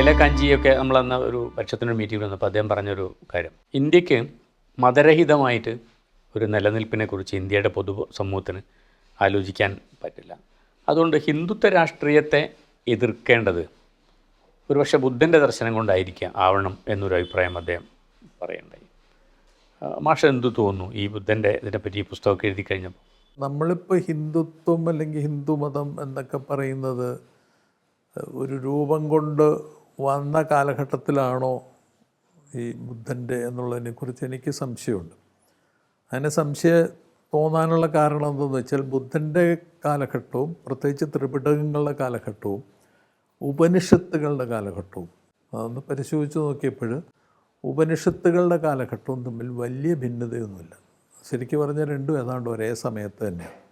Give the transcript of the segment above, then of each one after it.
എല കാഞ്ചിയൊക്കെ നമ്മളന്ന് ഒരു പക്ഷത്തിനൊരു മീറ്റിംഗ് വന്നപ്പോൾ അദ്ദേഹം പറഞ്ഞൊരു കാര്യം. ഇന്ത്യയ്ക്ക് മതരഹിതമായിട്ട് ഒരു നിലനിൽപ്പിനെ കുറിച്ച് ഇന്ത്യയുടെ പൊതു സമൂഹത്തിന് ആലോചിക്കാൻ പറ്റില്ല. അതുകൊണ്ട് ഹിന്ദുത്വ രാഷ്ട്രീയത്തെ എതിർക്കേണ്ടത് ഒരുപക്ഷെ ബുദ്ധന്റെ ദർശനം കൊണ്ടായിരിക്കാം ആവണം എന്നൊരു അഭിപ്രായം അദ്ദേഹം പറയണ്ടായി. മാഷ എന്തു തോന്നുന്നു ഈ ബുദ്ധന്റെ ഇതിനെപ്പറ്റി ഈ പുസ്തകമൊക്കെ എഴുതി കഴിഞ്ഞപ്പോൾ നമ്മളിപ്പോൾ ഹിന്ദുത്വം അല്ലെങ്കിൽ ഹിന്ദുമതം എന്നൊക്കെ പറയുന്നത് ഒരു രൂപം കൊണ്ട് വന്ന കാലഘട്ടത്തിലാണോ ഈ ബുദ്ധന്റെ എന്നുള്ളതിനെക്കുറിച്ച് എനിക്ക് സംശയമുണ്ട്. അതിന് സംശയം തോന്നാനുള്ള കാരണം എന്തെന്ന് വെച്ചാൽ ബുദ്ധന്റെ കാലഘട്ടവും പ്രത്യേകിച്ച് ത്രിപിടകങ്ങളുടെ കാലഘട്ടവും ഉപനിഷത്തുകളുടെ കാലഘട്ടവും. അതൊന്ന് പരിശോധിച്ച് നോക്കിയപ്പോൾ ഉപനിഷത്തുകളുടെ കാലഘട്ടവും തമ്മിൽ വലിയ ഭിന്നതയൊന്നുമില്ല. ശരിക്കും പറഞ്ഞാൽ രണ്ടും ഏതാണ്ട് ഒരേ സമയത്ത് തന്നെയാണ്.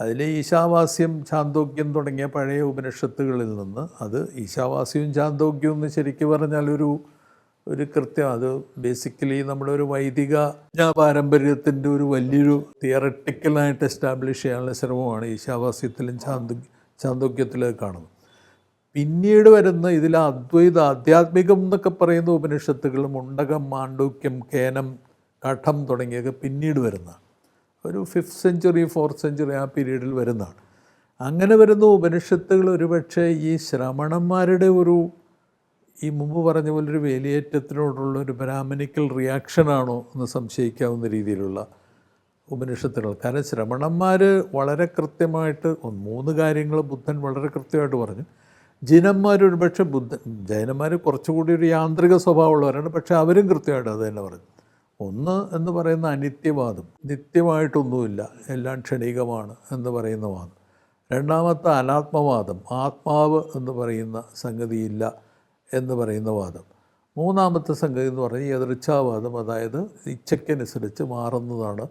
അതിൽ ഈശാവാസ്യം ചാന്തോക്യം തുടങ്ങിയ പഴയ ഉപനിഷത്തുകളിൽ നിന്ന് അത് ഈശാവാസ്യവും ചാന്തോക്യവും എന്ന് ശരിക്കും പറഞ്ഞാൽ ഒരു ഒരു കൃത്യം. അത് ബേസിക്കലി നമ്മുടെ ഒരു വൈദിക പാരമ്പര്യത്തിന്റെ ഒരു വലിയൊരു തിയറട്ടിക്കലായിട്ട് എസ്റ്റാബ്ലിഷ് ചെയ്യാനുള്ള ശ്രമമാണ് ഈശാവാസ്യത്തിലും ചാന്ത ചാന്തോക്യത്തിലും കാണുന്നത്. പിന്നീട് വരുന്ന ഇതിൽ അദ്വൈത ആധ്യാത്മികം എന്നൊക്കെ പറയുന്ന ഉപനിഷത്തുകൾ മുണ്ടകം മാണ്ഡൂക്യം കേനം കഠം തുടങ്ങിയൊക്കെ പിന്നീട് വരുന്ന ഒരു ഫിഫ്ത്ത് സെഞ്ചുറി ഫോർത്ത് സെഞ്ചുറി ആ പീരീഡിൽ വരുന്നതാണ്. അങ്ങനെ വരുന്ന ഉപനിഷത്തുകൾ ഒരുപക്ഷെ ഈ ശ്രമണന്മാരുടെ ഒരു ഈ മുമ്പ് പറഞ്ഞ പോലെ ഒരു വേലിയേറ്റത്തിനോടുള്ള ഒരു ബ്രാഹ്മണിക്കൽ റിയാക്ഷനാണോ എന്ന് സംശയിക്കാവുന്ന രീതിയിലുള്ള ഉപനിഷത്തുകൾ. കാരണം ശ്രമണന്മാർ വളരെ കൃത്യമായിട്ട് മൂന്ന് കാര്യങ്ങൾ ബുദ്ധൻ വളരെ കൃത്യമായിട്ട് പറഞ്ഞു. ജിനന്മാർ ഒരുപക്ഷെ ബുദ്ധൻ ജൈനന്മാർ കുറച്ചുകൂടി ഒരു യാന്ത്രിക സ്വഭാവമുള്ളവരാണ് പക്ഷേ അവരും കൃത്യമായിട്ട് അത് തന്നെ പറഞ്ഞു. ഒന്ന് എന്ന് പറയുന്ന അനിത്യവാദം. നിത്യമായിട്ടൊന്നുമില്ല. എല്ലാം ക്ഷണികമാണ് എന്ന് പറയുന്ന വാദം. രണ്ടാമത്തെ അനാത്മവാദം ആത്മാവ് എന്ന് പറയുന്ന സംഗതിയില്ല എന്ന് പറയുന്ന വാദം. മൂന്നാമത്തെ സംഗതി എന്ന് പറഞ്ഞാൽ എതിർച്ഛാവാദം അതായത് ഇച്ഛയ്ക്കനുസരിച്ച് മാറുന്നതാണ്.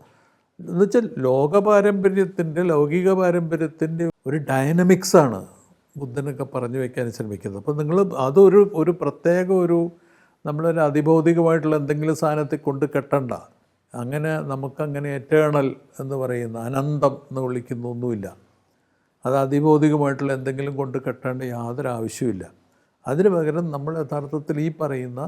എന്നുവെച്ചാൽ ലോക പാരമ്പര്യത്തിന്റെ ലൗകിക പാരമ്പര്യത്തിന്റെ ഒരു ഡയനമിക്സാണ് ബുദ്ധനൊക്കെ പറഞ്ഞു വയ്ക്കാൻ ശ്രമിക്കുന്നത്. അപ്പോൾ നിങ്ങൾ അതൊരു ഒരു പ്രത്യേക ഒരു നമ്മളൊരു അതിഭൗതികമായിട്ടുള്ള എന്തെങ്കിലും സാധനത്തിൽ കൊണ്ട് കെട്ടണ്ട. അങ്ങനെ നമുക്കങ്ങനെ എറ്റേണൽ എന്ന് പറയുന്ന അനന്തം എന്ന് വിളിക്കുന്ന ഒന്നുമില്ല അത് അതിഭൗതികമായിട്ടുള്ള എന്തെങ്കിലും കൊണ്ട് കെട്ടേണ്ട യാതൊരു ആവശ്യവുമില്ല. അതിന് പകരം നമ്മൾ യഥാർത്ഥത്തിൽ ഈ പറയുന്ന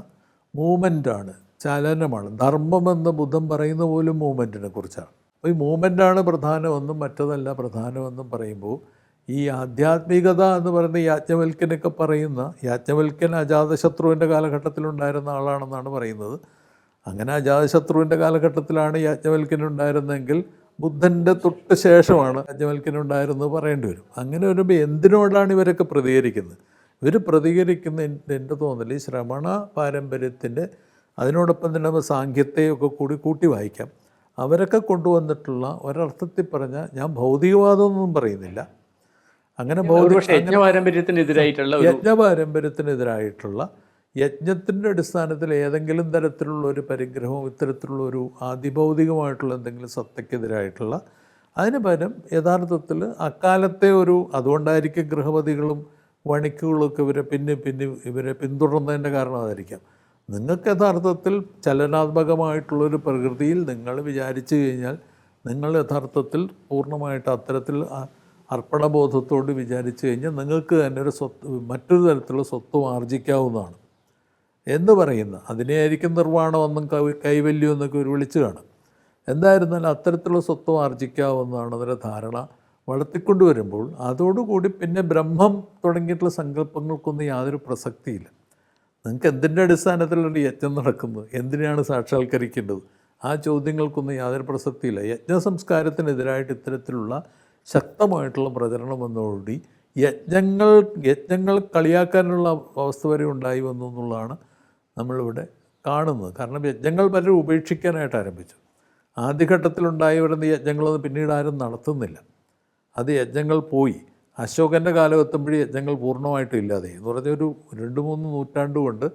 മൂമെന്റാണ് ചലനമാണ്. ധർമ്മമെന്ന് ബുദ്ധം പറയുന്ന പോലും മൂമെന്റിനെ കുറിച്ചാണ്. അപ്പോൾ ഈ മൂമെന്റാണ് പ്രധാനമെന്നും മറ്റതല്ല പ്രധാനമെന്നും പറയുമ്പോൾ ഈ ആധ്യാത്മികത എന്ന് പറയുന്ന യാജ്ഞവൽക്കനൊക്കെ പറയുന്ന യാജ്ഞവൽക്കൻ അജാതശത്രുവിന്റെ കാലഘട്ടത്തിലുണ്ടായിരുന്ന ആളാണെന്നാണ് പറയുന്നത്. അങ്ങനെ അജാതശത്രുവിന്റെ കാലഘട്ടത്തിലാണ് യാജ്ഞവൽക്കൻ ഉണ്ടായിരുന്നെങ്കിൽ ബുദ്ധന്റെ തൊട്ട് ശേഷമാണ് യാജ്ഞവൽക്കൻ ഉണ്ടായിരുന്നത് പറയേണ്ടി വരും. അങ്ങനെ വരുമ്പോൾ എന്തിനോടാണ് ഇവരൊക്കെ പ്രതികരിക്കുന്നത്? ഇവർ പ്രതികരിക്കുന്ന എന്റെ തോന്നൽ ഈ ശ്രമണ പാരമ്പര്യത്തിന്റെ അതിനോടൊപ്പം തന്നെ നമ്മൾ സാങ്കത്യത്തെയൊക്കെ കൂടി കൂട്ടി വായിക്കാം. അവരൊക്കെ കൊണ്ടുവന്നിട്ടുള്ള ഒരർത്ഥത്തിൽ പറഞ്ഞാൽ ഞാൻ ഭൗതികവാദമൊന്നും പറയുന്നില്ല. അങ്ങനെ യജ്ഞപാരമ്പര്യത്തിനെതിരായിട്ടുള്ള യജ്ഞപാരമ്പര്യത്തിനെതിരായിട്ടുള്ള ഒരു യജ്ഞ പാരമ്പര്യത്തിനെതിരായിട്ടുള്ള യജ്ഞത്തിന്റെ അടിസ്ഥാനത്തിൽ ഏതെങ്കിലും തരത്തിലുള്ള ഒരു പരിഗ്രഹവും ഇത്തരത്തിലുള്ള ഒരു ആധിഭൗതികമായിട്ടുള്ള എന്തെങ്കിലും സത്തയ്ക്കെതിരായിട്ടുള്ള അതിന് പകരം യഥാർത്ഥത്തിൽ അക്കാലത്തെ ഒരു അതുകൊണ്ടായിരിക്കും ഗൃഹപതികളും വണിക്കുകളൊക്കെ ഇവരെ പിന്നെ പിന്നെ ഇവരെ പിന്തുടർന്നതിന്റെ കാരണം അതായിരിക്കാം. നിങ്ങൾക്ക് യഥാർത്ഥത്തിൽ ചലനാത്മകമായിട്ടുള്ളൊരു പ്രകൃതിയിൽ നിങ്ങൾ വിചാരിച്ചു കഴിഞ്ഞാൽ നിങ്ങൾ യഥാർത്ഥത്തിൽ പൂർണമായിട്ട് അത്തരത്തിൽ അർപ്പണബോധത്തോട് വിചാരിച്ചു കഴിഞ്ഞാൽ നിങ്ങൾക്ക് തന്നെ ഒരു സ്വത്ത് മറ്റൊരു തരത്തിലുള്ള സ്വത്തും ആർജിക്കാവുന്നതാണ്. എന്ന് പറയുന്ന. അതിനെയായിരിക്കും നിർവാണമെന്നും കൈവല്യം എന്നൊക്കെ ഒരു വിളിച്ചു കാണും. എന്തായിരുന്നാലും അത്തരത്തിലുള്ള സ്വത്വം ആർജിക്കാവുന്നതാണ് അതിന്റെ ധാരണ വളർത്തിക്കൊണ്ടുവരുമ്പോൾ അതോടുകൂടി പിന്നെ ബ്രഹ്മം തുടങ്ങിയിട്ടുള്ള സങ്കല്പങ്ങൾക്കൊന്നും യാതൊരു പ്രസക്തിയില്ല. നിങ്ങൾക്ക് എന്തിന്റെ അടിസ്ഥാനത്തിലാണ് യജ്ഞം നടക്കുന്നത്? എന്തിനാണ് സാക്ഷാത്കരിക്കേണ്ടത്? ആ ചോദ്യങ്ങൾക്കൊന്നും യാതൊരു പ്രസക്തിയില്ല. യജ്ഞ സംസ്കാരത്തിനെതിരായിട്ട് ഇത്തരത്തിലുള്ള ശക്തമായിട്ടുള്ള പ്രചരണം വന്നതോടുകൂടി യജ്ഞങ്ങൾ യജ്ഞങ്ങൾ കളിയാക്കാനുള്ള അവസ്ഥ വരെ ഉണ്ടായി വന്നു എന്നുള്ളതാണ് നമ്മളിവിടെ കാണുന്നത്. കാരണം യജ്ഞങ്ങൾ പലരും ഉപേക്ഷിക്കാനായിട്ട് ആരംഭിച്ചു. ആദ്യഘട്ടത്തിലുണ്ടായി വരുന്ന യജ്ഞങ്ങളൊന്നും പിന്നീട് ആരും നടത്തുന്നില്ല. അത് യജ്ഞങ്ങൾ പോയി. അശോകന്റെ കാലം എത്തുമ്പോഴേ യജ്ഞങ്ങൾ പൂർണമായിട്ടും ഇല്ലാതെ എന്ന് പറഞ്ഞ ഒരു രണ്ട് മൂന്ന് നൂറ്റാണ്ട് കൊണ്ട്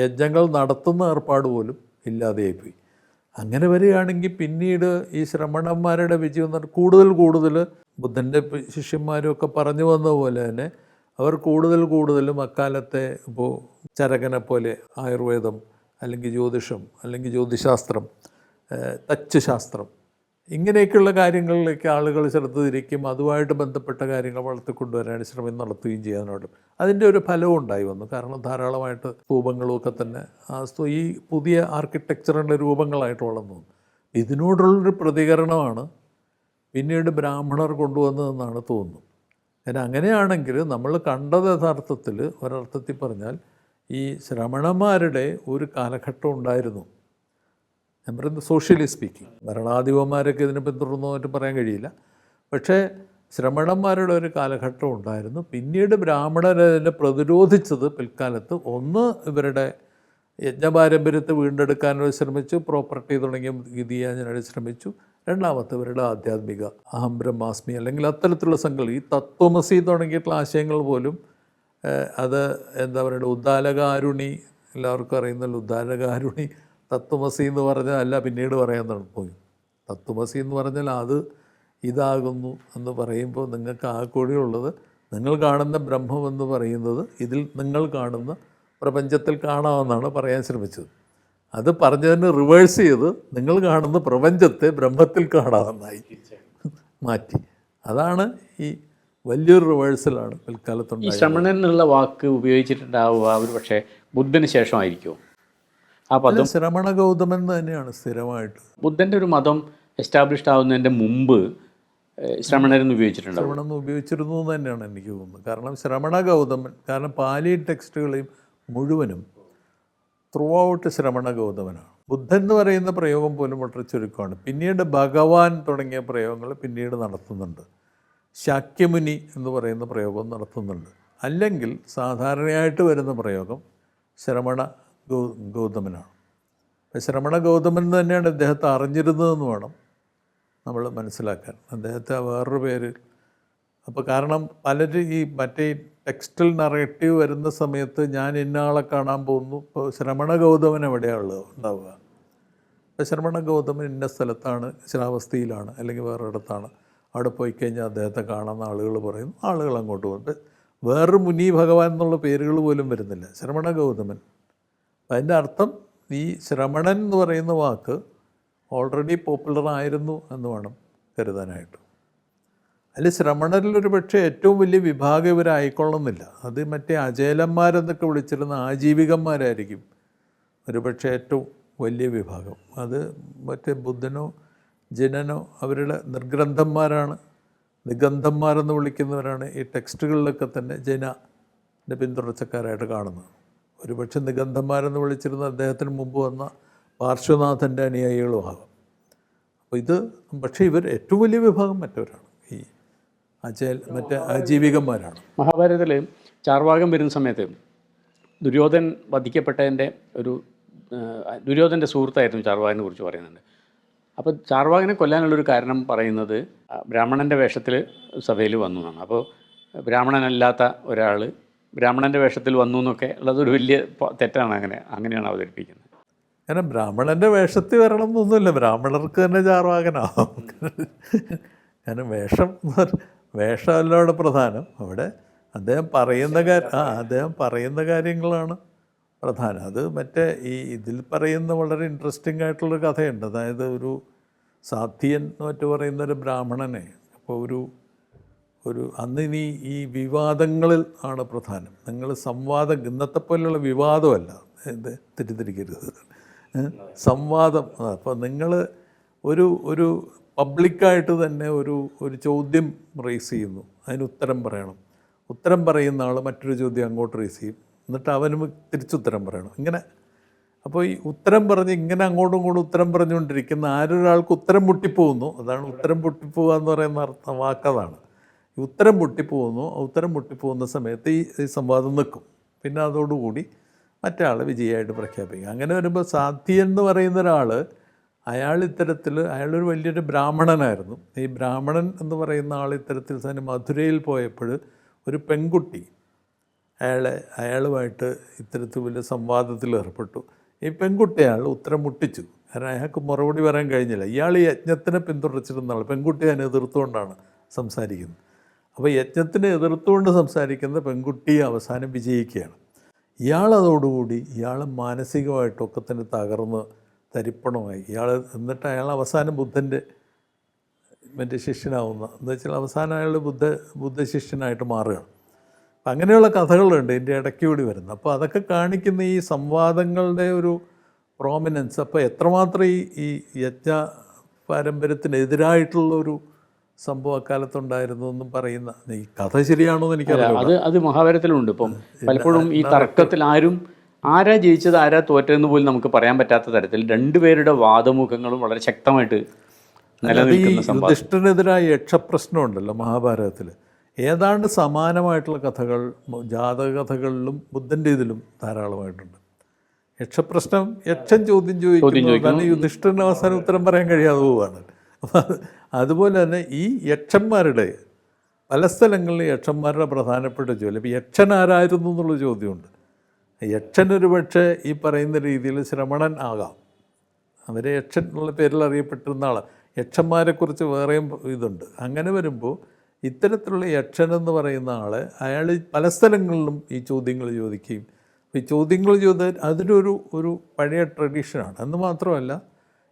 യജ്ഞങ്ങൾ നടത്തുന്ന ഏർപ്പാട് പോലും ഇല്ലാതെയായിപ്പോയി. അങ്ങനെ വരികയാണെങ്കിൽ പിന്നീട് ഈ ശ്രമണന്മാരുടെ വിജയം എന്ന് കൂടുതൽ കൂടുതൽ ബുദ്ധന്റെ ശിഷ്യന്മാരും ഒക്കെ പറഞ്ഞു വന്ന പോലെ തന്നെ അവർ കൂടുതൽ കൂടുതലും അക്കാലത്തെ ഇപ്പോൾ ചരകനെ പോലെ ആയുർവേദം അല്ലെങ്കിൽ ജ്യോതിഷം അല്ലെങ്കിൽ ജ്യോതിശാസ്ത്രം ഏഹ് തച്ച് ശാസ്ത്രം ഇങ്ങനെയൊക്കെയുള്ള കാര്യങ്ങളിലേക്ക് ആളുകൾ ശ്രദ്ധ തിരിക്കും അതുമായിട്ട് ബന്ധപ്പെട്ട കാര്യങ്ങൾ വളർത്തിക്കൊണ്ടുവരാൻ ശ്രമം നടത്തുകയും ചെയ്യാനോടും അതിന്റെ ഒരു ഫലവും ഉണ്ടായി വന്നു. കാരണം ധാരാളമായിട്ട് രൂപങ്ങളുമൊക്കെ തന്നെ ആ ഈ പുതിയ ആർക്കിടെക്ചറിന്റെ രൂപങ്ങളായിട്ട് വളർന്നു. ഇതിനോടുള്ളൊരു പ്രതികരണമാണ് പിന്നീട് ബ്രാഹ്മണർ കൊണ്ടുവന്നതെന്നാണ് തോന്നുന്നത്. കാരണം അങ്ങനെയാണെങ്കിൽ നമ്മൾ കണ്ടത് യഥാർത്ഥത്തിൽ ഒരർത്ഥത്തിൽ പറഞ്ഞാൽ ഈ ശ്രമണന്മാരുടെ ഒരു കാലഘട്ടം ഉണ്ടായിരുന്നു. ഞാൻ പറയുന്നത് സോഷ്യലി സ്പീക്കിംഗ് ഭരണാധിപന്മാരൊക്കെ ഇതിനെ പിന്തുടർന്നു എന്നിട്ട് പറയാൻ കഴിയില്ല. പക്ഷേ ശ്രമണന്മാരുടെ ഒരു കാലഘട്ടം ഉണ്ടായിരുന്നു. പിന്നീട് ബ്രാഹ്മണരതിനെ പ്രതിരോധിച്ചത് പിൽക്കാലത്ത് ഒന്ന് ഇവരുടെ യജ്ഞപാരമ്പര്യത്തെ വീണ്ടെടുക്കാൻ ശ്രമിച്ചു. പ്രോപ്പർട്ടി തുടങ്ങിയ ചെയ്യാനായി ശ്രമിച്ചു. രണ്ടാമത്തെ ഇവരുടെ ആധ്യാത്മിക അഹം ബ്രഹ്മാസ്മി അല്ലെങ്കിൽ അത്തരത്തിലുള്ള സംഘങ്ങൾ ഈ തത്വമസി തുടങ്ങിയിട്ടുള്ള ആശയങ്ങൾ പോലും അത് എന്താ പറയുക ഉദ്ദാലകാരുണി എല്ലാവർക്കും അറിയുന്നല്ലോ ഉദ്ദാലകാരുണി തത്വമസി എന്ന് പറഞ്ഞാൽ അല്ല പിന്നീട് പറയാൻ പോയി തത്വമസി എന്ന് പറഞ്ഞാൽ അത് ഇതാകുന്നു എന്ന് പറയുമ്പോൾ നിങ്ങൾക്ക് ആ കൂടിയുള്ളത് നിങ്ങൾ കാണുന്ന ബ്രഹ്മമെന്ന് പറയുന്നത് ഇതിൽ നിങ്ങൾ കാണുന്ന പ്രപഞ്ചത്തിൽ കാണാമെന്നാണ് പറയാൻ ശ്രമിച്ചത്. അത് പറഞ്ഞതിന് റിവേഴ്സ് ചെയ്ത് നിങ്ങൾ കാണുന്ന പ്രപഞ്ചത്തെ ബ്രഹ്മത്തിൽ കാണാമെന്നായി മാറ്റി. അതാണ് ഈ വലിയൊരു റിവേഴ്സലാണ് പിൽക്കാലത്തുണ്ട് ശ്രമണൻ എന്നുള്ള വാക്ക് ഉപയോഗിച്ചിട്ടുണ്ടാവുക ഒരു പക്ഷേ ബുദ്ധന് ശേഷമായിരിക്കുമോ? ആ പദം ശ്രമണ ഗൗതമൻ തന്നെയാണ് സ്ഥിരമായിട്ട്. ബുദ്ധന്റെ ഒരു മതം എസ്റ്റാബ്ലിഷ്ഡ് ആവുന്നതിന്റെ മുമ്പ് ശ്രമണരെന്ന് ഉപയോഗിച്ചിട്ടുണ്ട് ശ്രവണം ഉപയോഗിച്ചിരുന്നു എന്ന് തന്നെയാണ് എനിക്ക് തോന്നുന്നത്. കാരണം ശ്രമണ ഗൗതമൻ കാരണം പാലി ടെക്സ്റ്റുകളെയും മുഴുവനും ത്രൂ ഔട്ട് ശ്രമണ ഗൗതമനാണ്. ബുദ്ധൻ എന്ന് പറയുന്ന പ്രയോഗം പോലും വളരെ ചുരുക്കമാണ്. പിന്നീട് ഭഗവാൻ തുടങ്ങിയ പ്രയോഗങ്ങൾ പിന്നീട് നടത്തുന്നുണ്ട്. ശാക്യമുനി എന്ന് പറയുന്ന പ്രയോഗം നടത്തുന്നുണ്ട്. അല്ലെങ്കിൽ സാധാരണയായിട്ട് വരുന്ന പ്രയോഗം ശ്രമണ ഗൗ ഗൗതമനാണ്. ശ്രമണ ഗൗതമൻ തന്നെയാണ് ഇദ്ദേഹത്തെ അറിഞ്ഞിരുന്നതെന്ന് വേണം നമ്മൾ മനസ്സിലാക്കാൻ. അദ്ദേഹത്തെ വേറൊരു പേര്. അപ്പോൾ കാരണം പലരും ഈ മറ്റേ ടെക്സ്റ്റൽ നറേറ്റീവ് വരുന്ന സമയത്ത് ഞാൻ ഇന്നാളെ കാണാൻ പോകുന്നു. ഇപ്പോൾ ശ്രമണ ഗൗതമൻ എവിടെയാണുള്ളത് ഉണ്ടാവുക. ഇപ്പോൾ ശ്രമണ ഗൗതമൻ ഇന്ന സ്ഥലത്താണ് ശിലാവസ്ഥയിലാണ് അല്ലെങ്കിൽ വേറൊരിടത്താണ് അവിടെ പോയി കഴിഞ്ഞാൽ അദ്ദേഹത്തെ കാണാമെന്ന് ആളുകൾ പറയുന്നു. ആളുകൾ അങ്ങോട്ട് പോകും ഇപ്പം വേറൊരു മുനി ഭഗവാൻ എന്നുള്ള പേരുകൾ പോലും വരുന്നില്ല. ശ്രമണ ഗൗതമൻ. അതിന്റെ അർത്ഥം ഈ ശ്രമണൻ എന്ന് പറയുന്ന വാക്ക് ഓൾറെഡി പോപ്പുലർ ആയിരുന്നു എന്ന് വേണം കരുതാനായിട്ട്. അതിൽ ശ്രമണരിലൊരു പക്ഷേ ഏറ്റവും വലിയ വിഭാഗം ഇവരായിക്കൊള്ളുന്നില്ല. അത് മറ്റേ അജേലന്മാരെന്നൊക്കെ വിളിച്ചിരുന്ന ആജീവികന്മാരായിരിക്കും ഒരു പക്ഷേ ഏറ്റവും വലിയ വിഭാഗം. അത് മറ്റേ ബുദ്ധനോ ജനനോ അവരുടെ നിർഗ്രന്ഥന്മാരാണ്. നിഗന്ധന്മാരെന്ന് വിളിക്കുന്നവരാണ് ഈ ടെക്സ്റ്റുകളിലൊക്കെ തന്നെ ജനന്റെ പിന്തുടർച്ചക്കാരായിട്ട് കാണുന്നത്. ഒരുപക്ഷെ നിഗന്ധന്മാരെന്ന് വിളിച്ചിരുന്ന അദ്ദേഹത്തിന് മുമ്പ് വന്ന പാർശ്വനാഥന്റെ അനുയായികളും ആകാം. അപ്പോൾ ഇത് പക്ഷേ ഇവർ ഏറ്റവും വലിയ വിഭാഗം മറ്റവരാണ്. ഈ അജയൽ മറ്റേ ആജീവികന്മാരാണ്. മഹാഭാരതത്തിൽ ചാർവാകം വരുന്ന സമയത്ത് ദുര്യോധൻ വധിക്കപ്പെട്ടതിന്റെ ഒരു ദുര്യോധന്റെ സുഹൃത്തായിരുന്നു ചാർവാകനെ കുറിച്ച് പറയുന്നുണ്ട്. അപ്പോൾ ചാർവാകനെ കൊല്ലാനുള്ളൊരു കാരണം പറയുന്നത് ബ്രാഹ്മണന്റെ വേഷത്തിൽ സഭയിൽ വന്നു എന്നാണ്. അപ്പോൾ ബ്രാഹ്മണനല്ലാത്ത ഒരാൾ ബ്രാഹ്മണന്റെ വേഷത്തിൽ വന്നു എന്നൊക്കെ ഉള്ളതൊരു വലിയ തെറ്റാണ് അങ്ങനെ. അങ്ങനെയാണ് അവതരിപ്പിക്കുന്നത്. അങ്ങനെ ബ്രാഹ്മണന്റെ വേഷത്തിൽ വരണം എന്നൊന്നുമില്ല. ബ്രാഹ്മണർക്ക് തന്നെ ചാർവാകനാവും കാരണം വേഷം വേഷമല്ല അവിടെ പ്രധാനം. അവിടെ അദ്ദേഹം പറയുന്ന കാര്യം ആ അദ്ദേഹം പറയുന്ന കാര്യങ്ങളാണ് പ്രധാനം. അത് മറ്റേ ഈ ഇതിൽ പറയുന്ന വളരെ ഇൻട്രസ്റ്റിംഗ് ആയിട്ടുള്ളൊരു കഥയുണ്ട്. അതായത് ഒരു സാധ്യൻ എന്ന് മറ്റു പറയുന്ന ഒരു ബ്രാഹ്മണനെ അപ്പോൾ ഒരു ഒരു അന്ന് ഇനി ഈ വിവാദങ്ങളിൽ ആണ് പ്രധാനം. നിങ്ങൾ സംവാദം ഇന്നത്തെ പോലെയുള്ള വിവാദമല്ല. ഇത് തെറ്റിദ്ധരിക്കരുത്. സംവാദം അപ്പോൾ നിങ്ങൾ ഒരു ഒരു പബ്ലിക്കായിട്ട് തന്നെ ഒരു ഒരു ചോദ്യം റേസ് ചെയ്യുന്നു. അതിന് ഉത്തരം പറയണം. ഉത്തരം പറയുന്ന ആൾ മറ്റൊരു ചോദ്യം അങ്ങോട്ട് റേസ് ചെയ്യും. എന്നിട്ട് അവനും തിരിച്ചുത്തരം പറയണം. ഇങ്ങനെ അപ്പോൾ ഈ ഉത്തരം പറഞ്ഞ് ഇങ്ങനെ അങ്ങോട്ടും ഇങ്ങോട്ടും ഉത്തരം പറഞ്ഞുകൊണ്ടിരിക്കുന്ന ആരൊരാൾക്ക് ഉത്തരം പൊട്ടിപ്പോകുന്നു? അതാണ് ഉത്തരം പൊട്ടിപ്പോവുക എന്ന് പറയുന്ന അർത്ഥം വാക്കതാണ് ഉത്തരം പൊട്ടിപ്പോകുന്നു. ഉത്തരം പൊട്ടിപ്പോകുന്ന സമയത്ത് ഈ ഈ സംവാദം നിൽക്കും. പിന്നെ അതോടുകൂടി മറ്റാൾ വിജയമായിട്ട് പ്രഖ്യാപിക്കും. അങ്ങനെ വരുമ്പോൾ സാധ്യ എന്ന് പറയുന്ന ഒരാൾ അയാൾ ഇത്തരത്തിൽ അയാളൊരു വലിയൊരു ബ്രാഹ്മണനായിരുന്നു. ഈ ബ്രാഹ്മണൻ എന്ന് പറയുന്ന ആൾ ഇത്തരത്തിൽ തന്നെ മധുരയിൽ പോയപ്പോൾ ഒരു പെൺകുട്ടി അയാളെ അയാളുമായിട്ട് ഇത്തരത്തിൽ വലിയ സംവാദത്തിൽ ഏർപ്പെട്ടു. ഈ പെൺകുട്ടി അയാൾ ഉത്തരം മുട്ടിച്ചു. കാരണം അയാൾക്ക് മറുപടി പറയാൻ കഴിഞ്ഞില്ല. ഇയാൾ ഈ യജ്ഞത്തിനെ പിന്തുടച്ചിരുന്ന ആൾ പെൺകുട്ടിയെ അതിനെ എതിർത്തുകൊണ്ടാണ് സംസാരിക്കുന്നത്. അപ്പോൾ യജ്ഞത്തിനെ എതിർത്തുകൊണ്ട് സംസാരിക്കുന്ന പെൺകുട്ടി അവസാനം വിജയിക്കുകയാണ്. ഇയാളതോടുകൂടി ഇയാൾ മാനസികമായിട്ടൊക്കെ തന്നെ തകർന്ന് തരിപ്പണമായി. ഇയാൾ എന്നിട്ട് അയാൾ അവസാനം ബുദ്ധന്റെ മറ്റേ ശിഷ്യനാവുന്ന എന്താ വെച്ചാൽ അവസാനം അയാൾ ബുദ്ധ ബുദ്ധ ശിഷ്യനായിട്ട് മാറുകയാണ്. അപ്പം അങ്ങനെയുള്ള കഥകളുണ്ട് ഇതിന്റെ ഇടയ്ക്ക് കൂടി വരുന്നത്. അപ്പോൾ അതൊക്കെ കാണിക്കുന്ന ഈ സംവാദങ്ങളുടെ ഒരു പ്രോമിനൻസ് അപ്പോൾ എത്രമാത്രം ഈ ഈ യജ്ഞ പാരമ്പര്യത്തിനെതിരായിട്ടുള്ള ഒരു സംഭവം അക്കാലത്തുണ്ടായിരുന്നു എന്നും പറയുന്ന ഈ കഥ ശരിയാണോ എന്ന് എനിക്കറിയാം അത് അത് മഹാഭാരതത്തിലുണ്ട്. ഇപ്പം പലപ്പോഴും ഈ തർക്കത്തിൽ ആരും ആരാ ജയിച്ചത് ആരാ തോറ്റതെന്ന് പോലും നമുക്ക് പറയാൻ പറ്റാത്ത തരത്തിൽ രണ്ടുപേരുടെ വാദമുഖങ്ങളും വളരെ ശക്തമായിട്ട് യുധിഷ്ഠിനെതിരായ യക്ഷപ്രശ്നമുണ്ടല്ലോ മഹാഭാരതത്തിൽ ഏതാണ്ട് സമാനമായിട്ടുള്ള കഥകൾ ജാതക കഥകളിലും ബുദ്ധന്റെ ഇതിലും ധാരാളമായിട്ടുണ്ട്. യക്ഷപ്രശ്നം യക്ഷൻ ചോദ്യം ചോദിക്കുന്നു. യുധിഷ്ഠിരന് അവസാനം ഉത്തരം പറയാൻ കഴിയാതെ പോവുകയാണ് അതുപോലെ തന്നെ ഈ യക്ഷന്മാരുടെ പല സ്ഥലങ്ങളിലും യക്ഷന്മാരുടെ പ്രധാനപ്പെട്ട ജോലി. ഇപ്പം യക്ഷൻ ആരായിരുന്നു എന്നുള്ള ചോദ്യമുണ്ട്. യക്ഷൻ ഒരു പക്ഷേ ഈ പറയുന്ന രീതിയിൽ ശ്രമണൻ ആകാം. അവരെ യക്ഷൻ എന്നുള്ള പേരിൽ അറിയപ്പെട്ടിരുന്ന ആൾ യക്ഷന്മാരെക്കുറിച്ച് വേറെയും ഇതുണ്ട്. അങ്ങനെ വരുമ്പോൾ ഇത്തരത്തിലുള്ള യക്ഷൻ എന്ന് പറയുന്ന ആൾ അയാൾ പല സ്ഥലങ്ങളിലും ഈ ചോദ്യങ്ങൾ ചോദിക്കുകയും ഈ ചോദ്യങ്ങൾ ചോദിച്ചാൽ അതിനൊരു ഒരു പഴയ ട്രഡീഷനാണ്. എന്ന് മാത്രമല്ല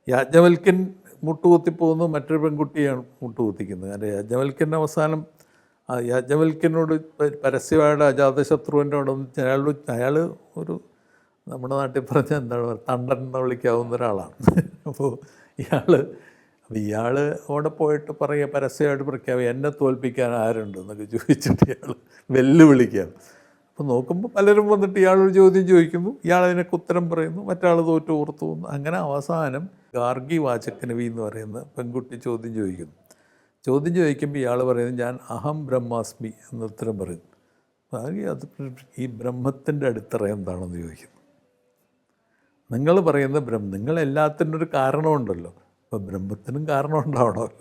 യാജ്ഞവൽക്കൻ മുട്ടുകുത്തിപ്പോകുന്നത് മറ്റൊരു പെൺകുട്ടിയാണ് മുട്ടുകുത്തിക്കുന്നത്. കാരണം യജ്ഞവൽക്കൻ അവസാനം യാജ്ഞവൽക്കനോട് പരസ്യമായിട്ട് അജാതശത്രുവിന്റെ അവിടെ അയാൾ അയാൾ ഒരു നമ്മുടെ നാട്ടിൽ പറഞ്ഞ എന്താണ് തണ്ടൻ എന്ന് വിളിക്കാവുന്ന ഒരാളാണ്. അപ്പോൾ ഇയാൾ ഇയാൾ അവിടെ പോയിട്ട് പറയുക പരസ്യമായിട്ട് പ്രഖ്യാപിക്കുക എന്നെ തോൽപ്പിക്കാൻ ആരുണ്ട് എന്നൊക്കെ ചോദിച്ചിട്ട് ഇയാൾ വെല്ലുവിളിക്കുകയാണ്. അപ്പോൾ നോക്കുമ്പോൾ പലരും വന്നിട്ട് ഇയാളൊരു ചോദ്യം ചോദിക്കുന്നു. ഇയാൾ അതിനൊക്കെ ഉത്തരം പറയുന്നു. മറ്റാൾ തോറ്റു ഓർത്തു പോകുന്നു അങ്ങനെ അവസാനം ഗാർഗി വാചക്കനവി എന്ന് പറയുന്ന പെൺകുട്ടി ചോദ്യം ചോദിക്കുന്നു. ചോദ്യം ചോദിക്കുമ്പോൾ ഇയാൾ പറയുന്നത് ഞാൻ അഹം ബ്രഹ്മാസ്മി എന്ന് ഉത്തരം പറയുന്നു. ഗാർഗി അത് ഈ ബ്രഹ്മത്തിന്റെ അടിത്തറ എന്താണെന്ന് ചോദിക്കുന്നു. നിങ്ങൾ പറയുന്ന ബ്രഹ്മ നിങ്ങൾ എല്ലാത്തിനും ഒരു കാരണമുണ്ടല്ലോ. അപ്പോൾ ബ്രഹ്മത്തിനും കാരണം ഉണ്ടാവണമല്ലോ.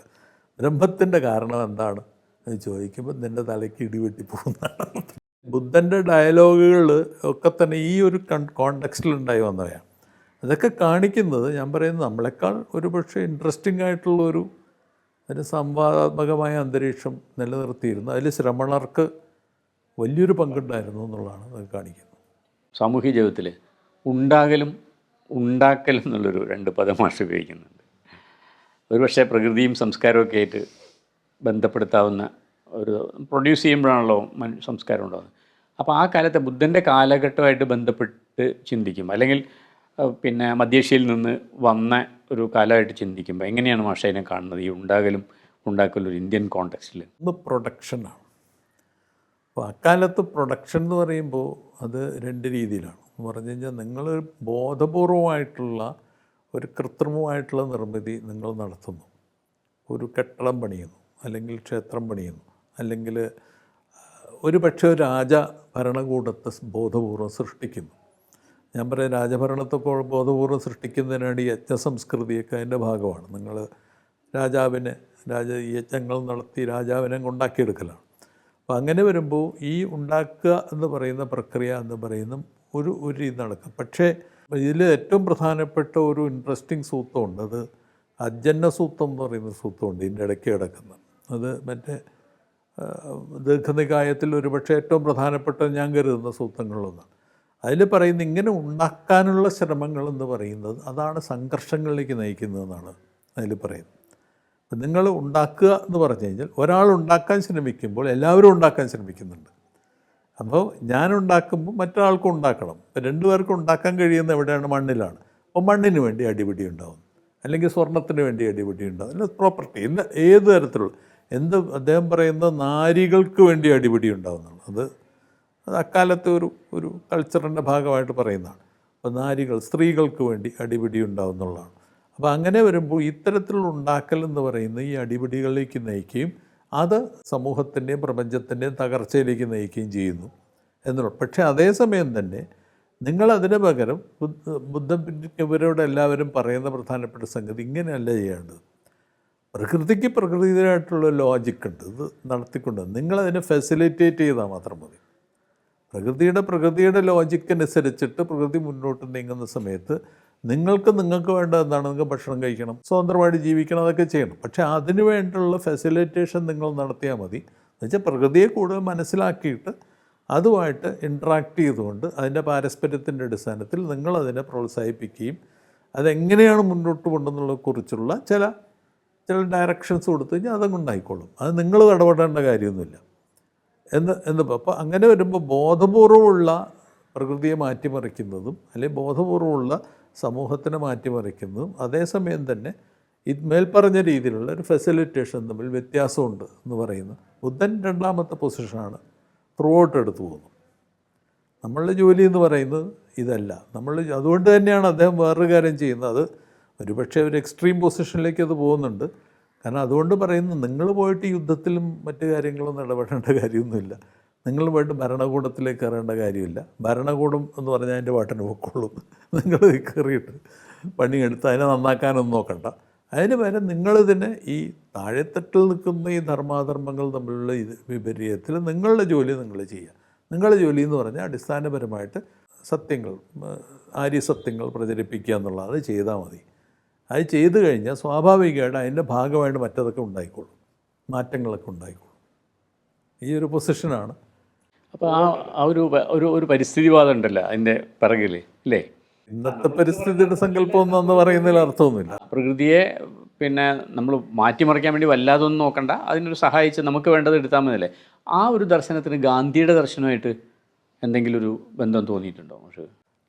ബ്രഹ്മത്തിന്റെ കാരണം എന്താണ്? എന്ന് ചോദിക്കുമ്പോൾ നിന്റെ തലയ്ക്ക് ഇടിവെട്ടി പോകുന്നതാണ് ബുദ്ധന്റെ ഡയലോഗുകൾ ഒക്കെ തന്നെ ഈ ഒരു കൺ കോണ്ടക്സ്റ്റിലുണ്ടായി വന്നവയാണ് അതൊക്കെ കാണിക്കുന്നത് ഞാൻ പറയുന്നത് നമ്മളെക്കാൾ ഒരു പക്ഷേ ഇൻട്രസ്റ്റിംഗ് ആയിട്ടുള്ള ഒരു ഒരു സംവാദാത്മകമായ അന്തരീക്ഷം നിലനിർത്തിയിരുന്നു. അതിൽ ശ്രമണർക്ക് വലിയൊരു പങ്കുണ്ടായിരുന്നു എന്നുള്ളതാണ് അത് കാണിക്കുന്നത്. സാമൂഹ്യ ജീവിതത്തിൽ ഉണ്ടാകലും ഉണ്ടാക്കലും എന്നുള്ളൊരു രണ്ട് പദം ഉപയോഗിക്കുന്നുണ്ട്. ഒരുപക്ഷെ പ്രകൃതിയും സംസ്കാരവും ഒക്കെ ആയിട്ട് ബന്ധപ്പെടുത്താവുന്ന ഒരു പ്രൊഡ്യൂസ് ചെയ്യുമ്പോഴാണല്ലോ മനു സംസ്കാരം ഉണ്ടാകുന്നത് അപ്പോൾ ആ കാലത്തെ ബുദ്ധന്റെ കാലഘട്ടമായിട്ട് ബന്ധപ്പെട്ട് ചിന്തിക്കും. അല്ലെങ്കിൽ പിന്നെ മധ്യേഷ്യയിൽ നിന്ന് വന്ന ഒരു കാലമായിട്ട് ചിന്തിക്കുമ്പോൾ എങ്ങനെയാണ് മാഷ കാണുന്നത്? ഈ ഉണ്ടാകലും ഉണ്ടാക്കലും ഒരു ഇന്ത്യൻ കോണ്ടെക്സ്റ്റിൽ ഇന്ന് പ്രൊഡക്ഷനാണ് അപ്പോൾ അക്കാലത്ത് പ്രൊഡക്ഷൻ എന്ന് പറയുമ്പോൾ അത് രണ്ട് രീതിയിലാണ്. എന്ന് പറഞ്ഞു കഴിഞ്ഞാൽ നിങ്ങൾ ബോധപൂർവമായിട്ടുള്ള ഒരു കൃത്രിമമായിട്ടുള്ള നിർമ്മിതി നിങ്ങൾ നടത്തുന്നു. ഒരു കെട്ടിടം പണിയുന്നു. അല്ലെങ്കിൽ ക്ഷേത്രം പണിയുന്നു. അല്ലെങ്കിൽ ഒരു പക്ഷേ ഒരു രാജ ഭരണകൂടത്തെ ബോധപൂർവം സൃഷ്ടിക്കുന്നു. ഞാൻ പറയാം രാജഭരണത്തെ ബോധപൂർവം സൃഷ്ടിക്കുന്നതിനാണ് ഈ യജ്ഞ സംസ്കൃതിയൊക്കെ അതിന്റെ ഭാഗമാണ്. നിങ്ങൾ രാജാവിനെ രാജ യജ്ഞങ്ങൾ നടത്തി രാജാവിനെ ഉണ്ടാക്കിയെടുക്കലാണ് അപ്പോൾ അങ്ങനെ വരുമ്പോൾ ഈ ഉണ്ടാക്കുക എന്ന് പറയുന്ന പ്രക്രിയ എന്ന് പറയുന്ന ഒരു ഒരു രീതി നടക്കും. പക്ഷേ ഇതിൽ ഏറ്റവും പ്രധാനപ്പെട്ട ഒരു ഇൻട്രസ്റ്റിംഗ് സൂത്രമുണ്ട് അത് അജന്ന സൂത്രം എന്ന് പറയുന്ന സൂത്രമുണ്ട് ഇതിന്റെ ഇടയ്ക്ക് കിടക്കുന്നത്. അത് മറ്റേ ദീർഘനികായത്തിൽ ഒരുപക്ഷെ ഏറ്റവും പ്രധാനപ്പെട്ട ഞാൻ കരുതുന്ന സൂത്രങ്ങളിലൊന്നാണ്. അതിൽ പറയുന്ന ഇങ്ങനെ ഉണ്ടാക്കാനുള്ള ശ്രമങ്ങൾ എന്ന് പറയുന്നത് അതാണ് സംഘർഷങ്ങളിലേക്ക് നയിക്കുന്നതെന്നാണ് അതിൽ പറയുന്നത്. അപ്പം നിങ്ങൾ ഉണ്ടാക്കുക എന്ന് പറഞ്ഞു കഴിഞ്ഞാൽ ഒരാൾ ഉണ്ടാക്കാൻ ശ്രമിക്കുമ്പോൾ എല്ലാവരും ഉണ്ടാക്കാൻ ശ്രമിക്കുന്നുണ്ട്. അപ്പോൾ ഞാൻ ഉണ്ടാക്കുമ്പോൾ മറ്റൊരാൾക്കും ഉണ്ടാക്കണം. രണ്ടു പേർക്കും ഉണ്ടാക്കാൻ കഴിയുന്ന എവിടെയാണ്? മണ്ണിലാണ്. അപ്പോൾ മണ്ണിന് വേണ്ടി അടിപിടി ഉണ്ടാവും. അല്ലെങ്കിൽ സ്വർണത്തിന് വേണ്ടി അടിപിടി ഉണ്ടാവും. അല്ല പ്രോപ്പർട്ടി ഇന്ന് ഏത് തരത്തിലുള്ള എന്ത് അദ്ദേഹം പറയുന്നത് നാരികൾക്ക് വേണ്ടി അടിപിടി ഉണ്ടാവുന്നുള്ളു അത് അത് അക്കാലത്തെ ഒരു ഒരു കൾച്ചറിന്റെ ഭാഗമായിട്ട് പറയുന്നതാണ്. അപ്പോൾ നാരികൾ സ്ത്രീകൾക്ക് വേണ്ടി അടിപിടി ഉണ്ടാവുന്നുള്ളതാണ്. അപ്പോൾ അങ്ങനെ വരുമ്പോൾ ഇത്തരത്തിലുള്ള ഉണ്ടാക്കൽ എന്ന് പറയുന്ന ഈ അടിപിടികളിലേക്ക് നയിക്കുകയും അത് സമൂഹത്തിന്റെയും പ്രപഞ്ചത്തിന്റെയും തകർച്ചയിലേക്ക് നയിക്കുകയും ചെയ്യുന്നു എന്നുള്ള പക്ഷേ അതേസമയം തന്നെ നിങ്ങൾ അതിന് പകരം ബുദ്ധ ബുദ്ധ ഇവരോട് എല്ലാവരും പറയുന്ന പ്രധാനപ്പെട്ട സംഗതി ഇങ്ങനെയല്ല ചെയ്യേണ്ടത്. പ്രകൃതിക്ക് പ്രകൃതിയായിട്ടുള്ള ലോജിക് ഉണ്ട്. ഇത് നടത്തിക്കൊണ്ട് നിങ്ങളതിനെ ഫെസിലിറ്റേറ്റ് ചെയ്താൽ മാത്രം മതി. പ്രകൃതിയുടെ പ്രകൃതിയുടെ ലോജിക്കനുസരിച്ചിട്ട് പ്രകൃതി മുന്നോട്ട് നീങ്ങുന്ന സമയത്ത് നിങ്ങൾക്ക് നിങ്ങൾക്ക് വേണ്ട എന്താണ്? നിങ്ങൾക്ക് ഭക്ഷണം കഴിക്കണം സ്വതന്ത്രമായിട്ട് ജീവിക്കണം അതൊക്കെ ചെയ്യണം. പക്ഷേ അതിന് വേണ്ടിയുള്ള ഫെസിലിറ്റേഷൻ നിങ്ങൾ നടത്തിയാൽ മതി. എന്നുവെച്ചാൽ പ്രകൃതിയെ കൂടുതൽ മനസ്സിലാക്കിയിട്ട് അതുമായിട്ട് ഇൻട്രാക്ട് ചെയ്തുകൊണ്ട് അതിന്റെ പാരസ്പര്യത്തിന്റെ അടിസ്ഥാനത്തിൽ നിങ്ങൾ അതിനെ പ്രോത്സാഹിപ്പിക്കുകയും അതെങ്ങനെയാണ് മുന്നോട്ട് കൊണ്ടെന്നുള്ളതിനെ കുറിച്ചുള്ള ചില ചില ഡയറക്ഷൻസ് കൊടുത്തു കഴിഞ്ഞാൽ അതങ്ങ് ഉണ്ടായിക്കോളും. അത് നിങ്ങൾ ഇടപെടേണ്ട കാര്യമൊന്നുമില്ല. എന്ന് എന്ന് അപ്പോൾ അങ്ങനെ വരുമ്പോൾ ബോധപൂർവമുള്ള പ്രകൃതിയെ മാറ്റിമറിക്കുന്നതും അല്ലെങ്കിൽ ബോധപൂർവമുള്ള സമൂഹത്തിനെ മാറ്റിമറിക്കുന്നതും അതേസമയം തന്നെ ഇത് മേൽപ്പറഞ്ഞ രീതിയിലുള്ള ഒരു ഫെസിലിറ്റേഷൻ തമ്മിൽ വ്യത്യാസമുണ്ട് എന്ന് പറയുന്നു ബുദ്ധൻ രണ്ടാമത്തെ പൊസിഷനാണ് ത്രൂ ഔട്ട് എടുത്തു പോകുന്നു. നമ്മളുടെ ജോലി എന്ന് പറയുന്നത് ഇതല്ല. നമ്മൾ അതുകൊണ്ട് തന്നെയാണ് അദ്ദേഹം വേറൊരു കാര്യം ചെയ്യുന്നത്. അത് ഒരുപക്ഷെ ഒരു എക്സ്ട്രീം പൊസിഷനിലേക്ക് അത് പോകുന്നുണ്ട്. കാരണം അതുകൊണ്ട് പറയുന്നു നിങ്ങൾ പോയിട്ട് യുദ്ധത്തിലും മറ്റു കാര്യങ്ങളൊന്നും ഇടപെടേണ്ട കാര്യമൊന്നുമില്ല. നിങ്ങൾ പോയിട്ട് ഭരണകൂടത്തിലേക്ക് കയറേണ്ട കാര്യമില്ല. ഭരണകൂടം എന്ന് പറഞ്ഞാൽ അതിന്റെ പാട്ടിന് പൊക്കോളും. നിങ്ങൾ കയറിയിട്ട് പണിയെടുത്ത് അതിനെ നന്നാക്കാനൊന്നും നോക്കണ്ട. അതിന് പകരം നിങ്ങളിതിനെ ഈ താഴെത്തട്ടിൽ നിൽക്കുന്ന ഈ ധർമാധർമ്മങ്ങൾ തമ്മിലുള്ള ഇത് വിപരീതത്തിൽ നിങ്ങളുടെ ജോലി നിങ്ങൾ ചെയ്യുക. നിങ്ങളുടെ ജോലി എന്ന് പറഞ്ഞാൽ അടിസ്ഥാനപരമായിട്ട് സത്യങ്ങൾ ആര്യസത്യങ്ങൾ പ്രചരിപ്പിക്കുക എന്നുള്ളത്. ചെയ്താൽ മതി. അത് ചെയ്തു കഴിഞ്ഞാൽ സ്വാഭാവികമായിട്ട് അതിന്റെ ഭാഗമായിട്ട് മറ്റതൊക്കെ ഉണ്ടായിക്കോളും. മാറ്റങ്ങളൊക്കെ ഉണ്ടായിക്കോളും. ഈ ഒരു പൊസിഷനാണ്. അപ്പോൾ ആ ആ ഒരു ഒരു ഒരു പരിസ്ഥിതിവാദം ഉണ്ടല്ലോ അതിന്റെ പിറകിൽ അല്ലേ ഇന്നത്തെ പരിസ്ഥിതിയുടെ സങ്കല്പം എന്ന് പറയുന്നതിൽ അർത്ഥമൊന്നുമില്ല. പ്രകൃതിയെ പിന്നെ നമ്മൾ മാറ്റിമറിക്കാൻ വേണ്ടി വല്ലാതൊന്നും നോക്കണ്ട. അതിനൊരു സഹായിച്ച് നമുക്ക് വേണ്ടത് എടുത്താൽ മതിയല്ലേ? ആ ഒരു ദർശനത്തിന് ഗാന്ധിയുടെ ദർശനമായിട്ട് എന്തെങ്കിലും ഒരു ബന്ധം തോന്നിയിട്ടുണ്ടോ പക്ഷേ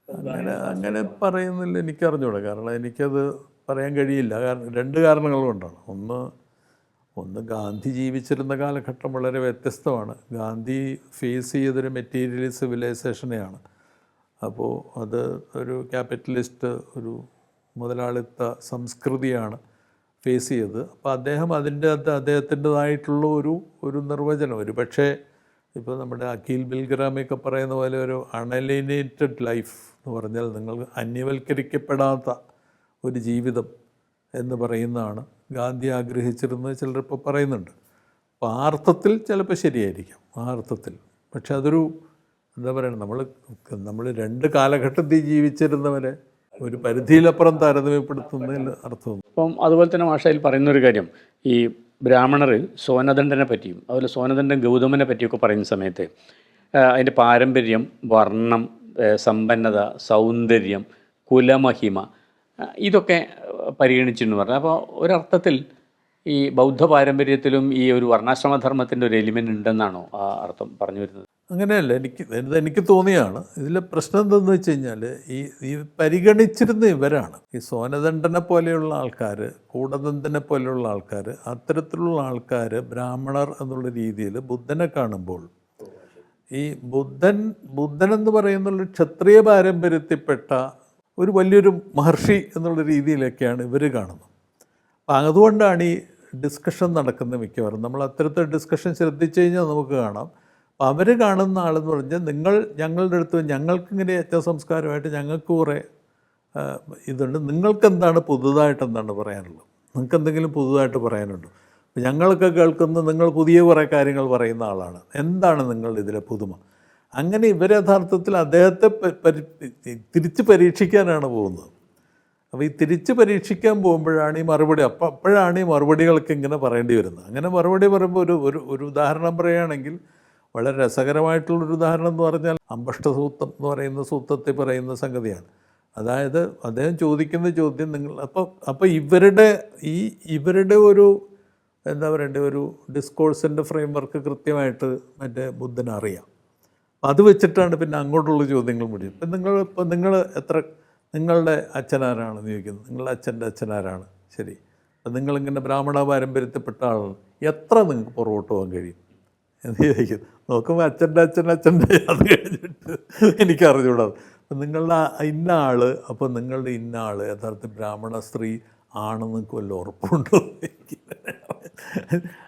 അങ്ങനെ അങ്ങനെ പറയുന്നില്ല എനിക്കറിഞ്ഞൂടാ. കാരണം എനിക്കത് പറയാൻ കഴിയില്ല. കാരണം രണ്ട് കാരണങ്ങൾ കൊണ്ടാണ്. ഒന്ന് ഒന്ന് ഗാന്ധി ജീവിച്ചിരുന്ന കാലഘട്ടം വളരെ വ്യത്യസ്തമാണ്. ഗാന്ധി ഫേസ് ചെയ്തൊരു മെറ്റീരിയൽ സിവിലൈസേഷനെയാണ്. അപ്പോൾ അത് ഒരു ക്യാപിറ്റലിസ്റ്റ് ഒരു മുതലാളിത്ത സംസ്കൃതിയാണ് ഫേസ് ചെയ്തത്. അപ്പോൾ അദ്ദേഹം അതിന്റെ അത് അദ്ദേഹത്തിന്റെതായിട്ടുള്ള ഒരു ഒരു നിർവചനം. ഒരു പക്ഷേ ഇപ്പോൾ നമ്മുടെ അഖിൽ ബിൽഗ്രാമിയൊക്കെ പറയുന്ന പോലെ ഒരു അണലിനേറ്റഡ് ലൈഫ് എന്ന് പറഞ്ഞാൽ നിങ്ങൾ അന്യവൽക്കരിക്കപ്പെടാത്ത ഒരു ജീവിതം എന്ന് പറയുന്നതാണ്. ഗാന്ധി ആഗ്രഹിച്ചിരുന്നത് ചിലരിപ്പോൾ പറയുന്നുണ്ട്. അപ്പോൾ ആ അർത്ഥത്തിൽ ചിലപ്പോൾ ശരിയായിരിക്കും ആ അർത്ഥത്തിൽ പക്ഷെ അതൊരു എന്താ പറയുക നമ്മൾ നമ്മൾ രണ്ട് കാലഘട്ടത്തിൽ ജീവിച്ചിരുന്നവരെ ഒരു പരിധിയിലപ്പുറം താരതമ്യപ്പെടുത്തുന്നതിൽ അർത്ഥം. അപ്പം അതുപോലെ തന്നെ ഭാഷയിൽ പറയുന്നൊരു കാര്യം ഈ ബ്രാഹ്മണർ സോനദണ്ഡനെ പറ്റിയും അതുപോലെ സോനദണ്ഡൻ ഗൗതമനെ പറ്റിയൊക്കെ പറയുന്ന സമയത്ത് അതിന്റെ പാരമ്പര്യം വർണം സമ്പന്നത സൗന്ദര്യം കുലമഹിമ ഇതൊക്കെ പരിഗണിച്ചിരുന്നു പറഞ്ഞു അപ്പോൾ ഒരർത്ഥത്തിൽ ഈ ബൗദ്ധ പാരമ്പര്യത്തിലും ഈ ഒരു വർണാശ്രമധർമ്മത്തിന്റെ ഒരു എലിമെന്റ് ഉണ്ടെന്നാണോ ആ അർത്ഥം പറഞ്ഞു വരുന്നത്? അങ്ങനെയല്ല എനിക്ക് എനിക്ക് തോന്നിയാണ്. ഇതിലെ പ്രശ്നം എന്തെന്ന് വെച്ച് കഴിഞ്ഞാൽ ഈ ഈ പരിഗണിച്ചിരുന്ന ഇവരാണ്. ഈ സോനദണ്ഡനെ പോലെയുള്ള ആൾക്കാർ കൂടദന്തനെ പോലെയുള്ള ആൾക്കാർ അത്തരത്തിലുള്ള ആൾക്കാർ ബ്രാഹ്മണർ എന്നുള്ള രീതിയിൽ ബുദ്ധനെ കാണുമ്പോൾ ഈ ബുദ്ധൻ ബുദ്ധൻ എന്ന് പറയുന്നുള്ള ക്ഷത്രിയ പാരമ്പര്യത്തിൽപ്പെട്ട ഒരു വലിയൊരു മഹർഷി എന്നുള്ള രീതിയിലൊക്കെയാണ് ഇവർ കാണുന്നത്. അപ്പോൾ അതുകൊണ്ടാണ് ഈ ഡിസ്കഷൻ നടക്കുന്നത് മിക്കവാറും. നമ്മൾ അത്തരത്തിൽ ഡിസ്കഷൻ ശ്രദ്ധിച്ചു കഴിഞ്ഞാൽ നമുക്ക് കാണാം. അപ്പോൾ അവർ കാണുന്ന ആളെന്ന് പറഞ്ഞാൽ നിങ്ങൾ ഞങ്ങളുടെ അടുത്ത് ഞങ്ങൾക്കിങ്ങനെ ഏറ്റവും സംസ്കാരമായിട്ട് ഞങ്ങൾക്ക് കുറേ ഇതുണ്ട്. നിങ്ങൾക്ക് എന്താണ് പുതുതായിട്ട് എന്താണ് പറയാനുള്ളത്? നിങ്ങൾക്ക് എന്തെങ്കിലും പുതുതായിട്ട് പറയാനുണ്ടോ? ഞങ്ങളൊക്കെ കേൾക്കുന്ന നിങ്ങൾ പുതിയ കുറേ കാര്യങ്ങൾ പറയുന്ന ആളാണ്. എന്താണ് നിങ്ങളുടെ ഇതിലെ പുതുമ? അങ്ങനെ ഇവർ യഥാർത്ഥത്തിൽ അദ്ദേഹത്തെ തിരിച്ച് പരീക്ഷിക്കാനാണ് പോകുന്നത്. അപ്പോൾ ഈ തിരിച്ച് പരീക്ഷിക്കാൻ പോകുമ്പോഴാണ് ഈ മറുപടി അപ്പം അപ്പോഴാണ് ഈ മറുപടികൾക്ക് ഇങ്ങനെ പറയേണ്ടി വരുന്നത്. അങ്ങനെ മറുപടി പറയുമ്പോൾ ഒരു ഒരു ഒരു ഉദാഹരണം പറയുകയാണെങ്കിൽ വളരെ രസകരമായിട്ടുള്ളൊരു ഉദാഹരണം എന്ന് പറഞ്ഞാൽ അമ്പഷ്ടസൂത്രം എന്ന് പറയുന്ന സൂത്രത്തിൽ പറയുന്ന സംഗതിയാണ്. അതായത് അദ്ദേഹം ചോദിക്കുന്ന ചോദ്യം നിങ്ങൾ അപ്പോൾ അപ്പോൾ ഇവരുടെ ഈ ഇവരുടെ ഒരു എന്താ പറയണ്ടേ ഒരു ഡിസ്കോഴ്സിന്റെ ഫ്രെയിം വർക്ക് കൃത്യമായിട്ട് മറ്റേ ബുദ്ധന് അറിയാം. അപ്പം അത് വെച്ചിട്ടാണ് പിന്നെ അങ്ങോട്ടുള്ള ചോദ്യങ്ങൾ മുടി. ഇപ്പം നിങ്ങൾ ഇപ്പം നിങ്ങൾ എത്ര നിങ്ങളുടെ അച്ഛനാരാണെന്ന് ചോദിക്കുന്നത് നിങ്ങളുടെ അച്ഛന്റെ അച്ഛനാരാണ്? ശരി. അപ്പം നിങ്ങളിങ്ങനെ ബ്രാഹ്മണ പാരമ്പര്യത്തിൽപ്പെട്ട ആളാണ് എത്ര നിങ്ങൾക്ക് പുറകോട്ട് പോകാൻ കഴിയും? എന്ന് ചോദിക്കും. നോക്കുമ്പോൾ അച്ഛന്റെ അച്ഛൻ അച്ഛന്റെ അത് കഴിഞ്ഞിട്ട് എനിക്ക് അപ്പം നിങ്ങളുടെ ഇന്ന ആൾ അപ്പോൾ നിങ്ങളുടെ ഇന്ന ആൾ യഥാർത്ഥ ബ്രാഹ്മണ സ്ത്രീ ആണെന്ന് നിങ്ങൾക്ക് വല്ല ഉറപ്പുണ്ടോ?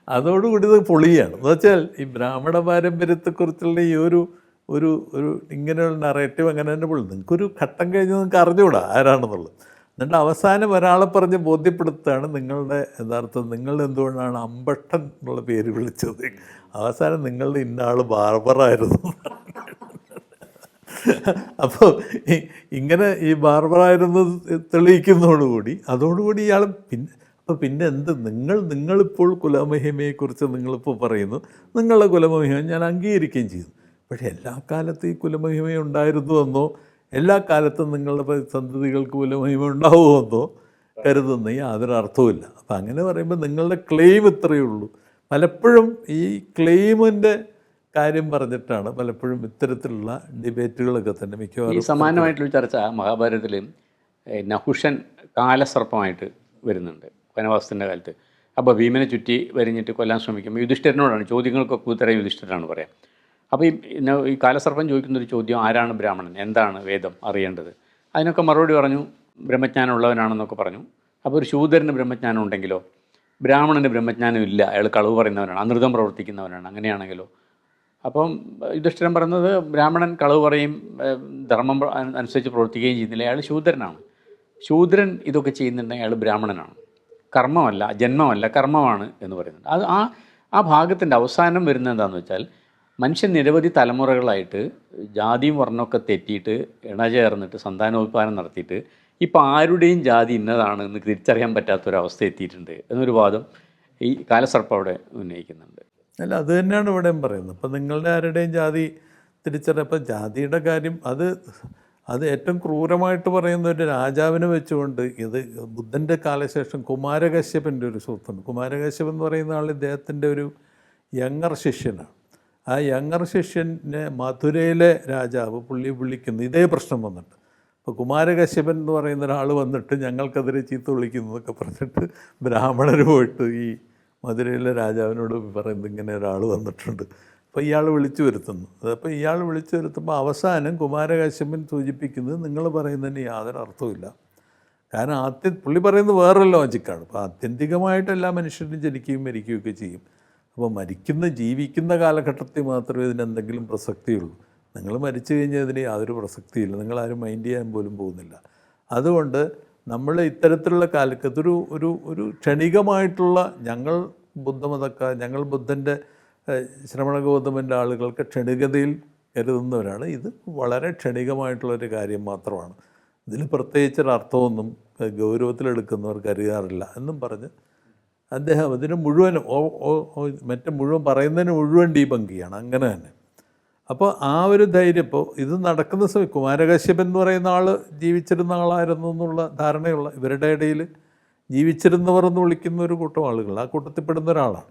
അതോടുകൂടി ഇത് പൊളിയാണ്. എന്ന് വെച്ചാൽ ഈ ബ്രാഹ്മണ പാരമ്പര്യത്തെക്കുറിച്ചുള്ള ഈ ഒരു ഒരു ഒരു ഇങ്ങനെയുള്ള നറേറ്റീവ് അങ്ങനെ തന്നെ പോലും. നിങ്ങൾക്കൊരു ഘട്ടം കഴിഞ്ഞ് നിങ്ങൾക്ക് അറിഞ്ഞുകൂടാ ആരാണെന്നുള്ളത്. എന്നിട്ട് അവസാനം ഒരാളെ പറഞ്ഞ് ബോധ്യപ്പെടുത്തുകയാണ് നിങ്ങളുടെ യഥാർത്ഥം നിങ്ങൾ എന്തുകൊണ്ടാണ് അമ്പട്ടൻ എന്നുള്ള പേര് വിളിച്ചത്. അവസാനം നിങ്ങളുടെ ഇന്ന ആൾ ബാർബറായിരുന്നു അപ്പോൾ ഇങ്ങനെ ഈ ബാർബറായിരുന്നു തെളിയിക്കുന്നതോടുകൂടി അതോടുകൂടി ഇയാൾ പിന്നെ അപ്പോൾ പിന്നെ എന്ത്? നിങ്ങൾ നിങ്ങളിപ്പോൾ കുലമഹിമയെക്കുറിച്ച് നിങ്ങളിപ്പോൾ പറയുന്നു. നിങ്ങളുടെ കുലമഹിമ ഞാൻ അംഗീകരിക്കുകയും ചെയ്തു പക്ഷേ എല്ലാ കാലത്തും ഈ കുലമഹിമ ഉണ്ടായിരുന്നുവെന്നോ എല്ലാ കാലത്തും നിങ്ങളുടെ സന്തതികൾക്ക് കുലമഹിമ ഉണ്ടാവുമെന്നോ കരുതുന്ന യാതൊരു അർത്ഥവുമില്ല അപ്പം അങ്ങനെ പറയുമ്പോൾ നിങ്ങളുടെ ക്ലെയിം ഇത്രയേ ഉള്ളൂ. പലപ്പോഴും ഈ ക്ലെയിമിന്റെ കാര്യം പറഞ്ഞിട്ടാണ് പലപ്പോഴും ഇത്തരത്തിലുള്ള ഡിബേറ്റുകളൊക്കെ തന്നെ മിക്കവാറും സമാനമായിട്ടുള്ള ചർച്ച മഹാഭാരതത്തിൽ നഹുഷൻ കാലസർപ്പമായിട്ട് വരുന്നുണ്ട് വനവാസത്തിന്റെ കാലത്ത്. അപ്പോൾ ഭീമനെ ചുറ്റി വരിഞ്ഞിട്ട് കൊല്ലാൻ ശ്രമിക്കുമ്പോൾ യുധിഷ്ഠിരനോടാണ് ചോദ്യങ്ങൾക്കൊക്കെ ഉത്തരം യുധിഷ്ഠിരനാണ് പറയാം. അപ്പോൾ ഈ ഈ കാലസർപ്പം ചോദിക്കുന്നൊരു ചോദ്യം ആരാണ് ബ്രാഹ്മണൻ? എന്താണ് വേദം അറിയേണ്ടത്? അതിനൊക്കെ മറുപടി പറഞ്ഞു ബ്രഹ്മജ്ഞാനം ഉള്ളവനാണെന്നൊക്കെ പറഞ്ഞു. അപ്പോൾ ഒരു ശൂദ്രന് ബ്രഹ്മജ്ഞാനം ഉണ്ടെങ്കിലോ ബ്രാഹ്മണന് ബ്രഹ്മജ്ഞാനം ഇല്ല അയാൾ കളവ് പറയുന്നവനാണ് അനൃതം പ്രവർത്തിക്കുന്നവനാണ് അങ്ങനെയാണെങ്കിലോ. അപ്പം യുധിഷ്ഠിരൻ പറയുന്നത് ബ്രാഹ്മണൻ കളവ് പറയും ധർമ്മം അനുസരിച്ച് പ്രവർത്തിക്കുകയും ചെയ്യുന്നില്ല അയാൾ ശൂദ്രനാണ്. ശൂദ്രൻ ഇതൊക്കെ ചെയ്യുന്നുണ്ടെങ്കിൽ അയാൾ ബ്രാഹ്മണനാണ്. കർമ്മമല്ല ജന്മമല്ല കർമ്മമാണ് എന്ന് പറയുന്നുണ്ട്. അത് ആ ആ ഭാഗത്തിന്റെ അവസാനം വരുന്നത് എന്താണെന്ന് വെച്ചാൽ മനുഷ്യൻ നിരവധി തലമുറകളായിട്ട് ജാതിയും വർണമൊക്കെ തെറ്റിയിട്ട് ഇണ ചേർന്നിട്ട് സന്താനോത്പാദനം നടത്തിയിട്ട് ഇപ്പോൾ ആരുടെയും ജാതി ഇന്നതാണ് എന്ന് തിരിച്ചറിയാൻ പറ്റാത്തൊരവസ്ഥ എത്തിയിട്ടുണ്ട് എന്നൊരു വാദം ഈ കാലസർപ്പം അവിടെ ഉന്നയിക്കുന്നുണ്ട്. അല്ല അത് തന്നെയാണ് ഇവിടെയും പറയുന്നത്. അപ്പം നിങ്ങളുടെ ആരുടെയും ജാതി തിരിച്ചറിയപ്പം ജാതിയുടെ കാര്യം അത് അത് ഏറ്റവും ക്രൂരമായിട്ട് പറയുന്ന ഒരു രാജാവിനെ വെച്ചുകൊണ്ട് ഇത് ബുദ്ധന്റെ കാലശേഷം കുമാരകശ്യപന്റെ ഒരു സുഹൃത്തുണ്ട്. കുമാരകശ്യപൻ എന്ന് പറയുന്ന ആൾ ഇദ്ദേഹത്തിന്റെ ഒരു യങ്ങർ ശിഷ്യനാണ്. ആ യങ്ങർ ശിഷ്യനെ മധുരയിലെ രാജാവ് പുള്ളി വിളിക്കുന്നു. ഇതേ പ്രശ്നം വന്നിട്ട്. അപ്പോൾ കുമാരകശ്യപൻ എന്ന് പറയുന്ന ഒരാൾ വന്നിട്ട് ഞങ്ങൾക്കെതിരെ ചീത്ത വിളിക്കുന്നു എന്നൊക്കെ പറഞ്ഞിട്ട് ബ്രാഹ്മണർ പോയിട്ട് ഈ മധുരയിലെ രാജാവിനോട് പറയുന്നത് ഇങ്ങനെ ഒരാൾ വന്നിട്ടുണ്ട്. അപ്പോൾ ഇയാൾ വിളിച്ചു വരുത്തുന്നു. അപ്പോൾ ഇയാൾ വിളിച്ചു വരുത്തുമ്പോൾ അവസാനം കുമാരകശ്യപൻ സൂചിപ്പിക്കുന്നത് നിങ്ങൾ പറയുന്നതിന് യാതൊരു അർത്ഥവുമില്ല കാരണം ആത്യ പുള്ളി പറയുന്നത് വേറൊരു ലോജിക്കാണ് അപ്പോൾ ആത്യന്തികമായിട്ട് എല്ലാ മനുഷ്യരും ജനിക്കുകയും മരിക്കുകയൊക്കെ ചെയ്യും. അപ്പോൾ മരിക്കുന്ന ജീവിക്കുന്ന കാലഘട്ടത്തിൽ മാത്രമേ ഇതിന് എന്തെങ്കിലും പ്രസക്തിയുള്ളൂ. നിങ്ങൾ മരിച്ചു കഴിഞ്ഞാൽ ഇതിന് യാതൊരു പ്രസക്തിയില്ല. നിങ്ങളാരും മൈൻഡ് ചെയ്യാൻ പോലും പോകുന്നില്ല. അതുകൊണ്ട് നമ്മൾ ഇത്തരത്തിലുള്ള കാലത്ത് ഒരു ഒരു ഒരു ക്ഷണികമായിട്ടുള്ള ഞങ്ങൾ ബുദ്ധമതക്കാർ ഞങ്ങൾ ബുദ്ധന്റെ ശ്രമണ ഗൗതമന്റെ ആളുകൾക്ക് ക്ഷണികതയിൽ കരുതുന്നവരാണ്. ഇത് വളരെ ക്ഷണികമായിട്ടുള്ളൊരു കാര്യം മാത്രമാണ്. ഇതിൽ പ്രത്യേകിച്ചൊരർത്ഥമൊന്നും ഗൗരവത്തിലെടുക്കുന്നവർ കരുതാറില്ല എന്നും പറഞ്ഞ് അദ്ദേഹം ഇതിന് മുഴുവനും മറ്റേ മുഴുവൻ പറയുന്നതിന് മുഴുവൻ ഡീബങ്കിയാണ്. അങ്ങനെ തന്നെ. അപ്പോൾ ആ ഒരു ധൈര്യം ഇപ്പോൾ ഇത് നടക്കുന്ന സമയം കുമാരകശ്യപൻ എന്ന് പറയുന്ന ആൾ ജീവിച്ചിരുന്ന ആളായിരുന്നു എന്നുള്ള ധാരണയുള്ള ഇവരുടെ ഇടയിൽ ജീവിച്ചിരുന്നവർ എന്ന് വിളിക്കുന്ന ഒരു കൂട്ടം ആളുകൾ ആ കൂട്ടത്തിൽപ്പെടുന്ന ഒരാളാണ്.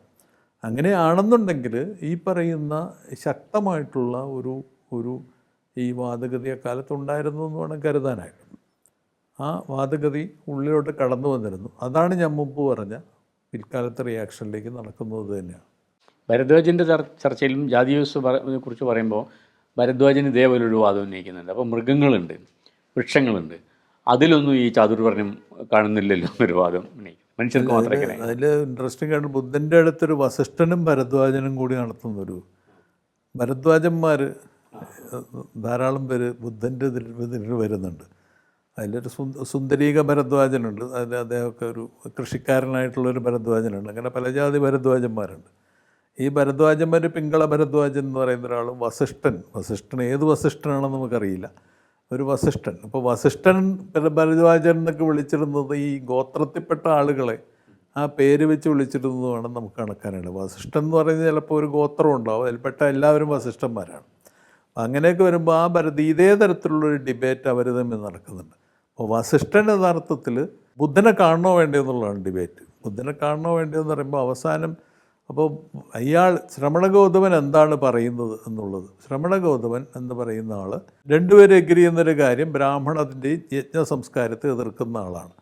അങ്ങനെയാണെന്നുണ്ടെങ്കിൽ ഈ പറയുന്ന ശക്തമായിട്ടുള്ള ഒരു ഒരു ഈ വാദഗതി അക്കാലത്തുണ്ടായിരുന്നു എന്ന് വേണം കരുതാനായിട്ട്. ആ വാദഗതി ഉള്ളിലോട്ട് കടന്നു വന്നിരുന്നു. അതാണ് ഞാൻ മുമ്പ് പറഞ്ഞ പിൽക്കാലത്തെ റിയാക്ഷനിലേക്ക് നടക്കുന്നത് തന്നെയാണ് ഭരദ്വാജിന്റെ ചർ ചർച്ചയിലും ജാതി വ്യവസ്ഥ കുറിച്ച് പറയുമ്പോൾ ഭരദ്വാജന് ഇതേപോലെ ഒരു വാദം ഉന്നയിക്കുന്നുണ്ട്. അപ്പോൾ മൃഗങ്ങളുണ്ട് വൃക്ഷങ്ങളുണ്ട്. അതിലൊന്നും ഈ ചാതുർവർണം കാണുന്നില്ലല്ലോ എന്നൊരു വാദം ഉന്നയിക്കും. മനുഷ്യർക്ക് മാത്രമേ അതിൽ ഇൻട്രസ്റ്റിംഗ് ആണ് ബുദ്ധന്റെ അടുത്തൊരു വസിഷ്ഠനും ഭരദ്വാജനും കൂടി നടത്തുന്നൊരു ഭരദ്വാജന്മാർ ധാരാളം പേര് ബുദ്ധന്റെ ഇതിൽ വരുന്നുണ്ട്. അതിലൊരു സുന്ദ സുന്ദരീക ഭരദ്വാജനുണ്ട്. അതിൽ അദ്ദേഹമൊക്കെ ഒരു കൃഷിക്കാരനായിട്ടുള്ളൊരു ഭരദ്വാജനുണ്ട്. അങ്ങനെ പല ജാതി ഭരദ്വാജന്മാരുണ്ട്. ഈ ഭരദ്വാജന്മാർ പിങ്കള ഭരദ്വാജൻ എന്ന് പറയുന്ന ഒരാളും വസിഷ്ഠൻ. വസിഷ്ഠൻ ഏത് വസിഷ്ഠനാണെന്ന് നമുക്കറിയില്ല. ഒരു വസിഷ്ഠൻ. അപ്പോൾ വസിഷ്ഠൻ ഭര- ഭരദ്വാജൻ എന്നൊക്കെ വിളിച്ചിരുന്നത് ഈ ഗോത്രത്തിൽപ്പെട്ട ആളുകളെ ആ പേര് വെച്ച് വിളിച്ചിരുന്നതുമാണ് നമുക്ക് കണക്കാനായിട്ട് വസിഷ്ഠൻ എന്ന് പറയുന്നത് ചിലപ്പോൾ ഒരു ഗോത്രം ഉണ്ടാവും. അതിൽപ്പെട്ട എല്ലാവരും വസിഷ്ഠന്മാരാണ്. അങ്ങനെയൊക്കെ വരുമ്പോൾ ആ ഭരത് ഇതേ തരത്തിലുള്ളൊരു ഡിബേറ്റ് അവർ തമ്മിൽ നടക്കുന്നുണ്ട്. അപ്പോൾ വസിഷ്ഠൻ യഥാർത്ഥത്തിൽ ബുദ്ധനെ കാണണോ വേണ്ടതെന്നുള്ളതാണ് ഡിബേറ്റ്. ബുദ്ധനെ കാണണോ വേണ്ടതെന്ന് എന്ന് പറയുമ്പോൾ അവസാനം അപ്പോൾ അയാൾ ശ്രമണ ഗൗതമൻ എന്താണ് പറയുന്നത് എന്നുള്ളത്. ശ്രമണ ഗൗതമൻ എന്ന് പറയുന്ന ആൾ രണ്ടുപേരും എഗ്രി ചെയ്യുന്നൊരു കാര്യം ബ്രാഹ്മണത്തിന്റെയും യജ്ഞ സംസ്കാരത്തെ എതിർക്കുന്ന ആളാണ്.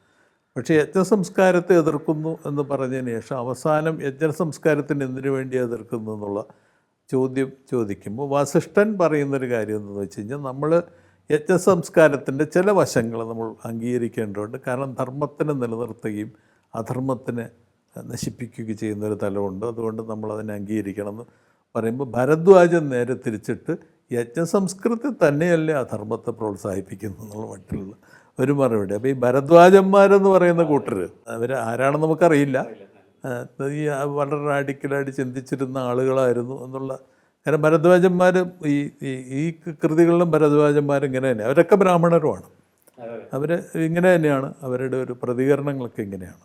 പക്ഷേ യജ്ഞ സംസ്കാരത്തെ എതിർക്കുന്നു എന്ന് പറഞ്ഞതിന് ശേഷം അവസാനം യജ്ഞ സംസ്കാരത്തിന് എന്തിനു വേണ്ടി എതിർക്കുന്നു എന്നുള്ള ചോദ്യം ചോദിക്കുമ്പോൾ വസിഷ്ഠൻ പറയുന്നൊരു കാര്യം എന്താണെന്ന് വെച്ച് കഴിഞ്ഞാൽ നമ്മൾ യജ്ഞ സംസ്കാരത്തിന്റെ ചില വശങ്ങൾ നമ്മൾ അംഗീകരിക്കേണ്ടതുണ്ട്. കാരണം ധർമ്മത്തിനെ നിലനിർത്തുകയും അധർമ്മത്തിനെ നശിപ്പിക്കുകയും ചെയ്യുന്നൊരു തലമുണ്ട്. അതുകൊണ്ട് നമ്മളതിനെ അംഗീകരിക്കണം എന്ന് പറയുമ്പോൾ ഭരദ്വാജൻ നേരെ തിരിച്ചിട്ട് യജ്ഞസംസ്കൃതി തന്നെയല്ലേ അധർമ്മത്തെ പ്രോത്സാഹിപ്പിക്കുന്നു എന്നുള്ള മട്ടിലുള്ള ഒരു മറുപടി. അപ്പോൾ ഈ ഭരദ്വാജന്മാരെന്ന് പറയുന്ന കൂട്ടർ അവർ ആരാണെന്ന് നമുക്കറിയില്ല. ഈ വളരെ റാഡിക്കലായിട്ട് ചിന്തിച്ചിരുന്ന ആളുകളായിരുന്നു എന്നുള്ള കാരണം ഭരദ്വാജന്മാർ ഈ ഈ ഈ കൃതികളിലും ഭരദ്വാജന്മാർ ഇങ്ങനെ തന്നെ. അവരൊക്കെ ബ്രാഹ്മണരുമാണ്. അവർ ഇങ്ങനെ തന്നെയാണ്. അവരുടെ ഒരു പ്രതികരണങ്ങളൊക്കെ ഇങ്ങനെയാണ്.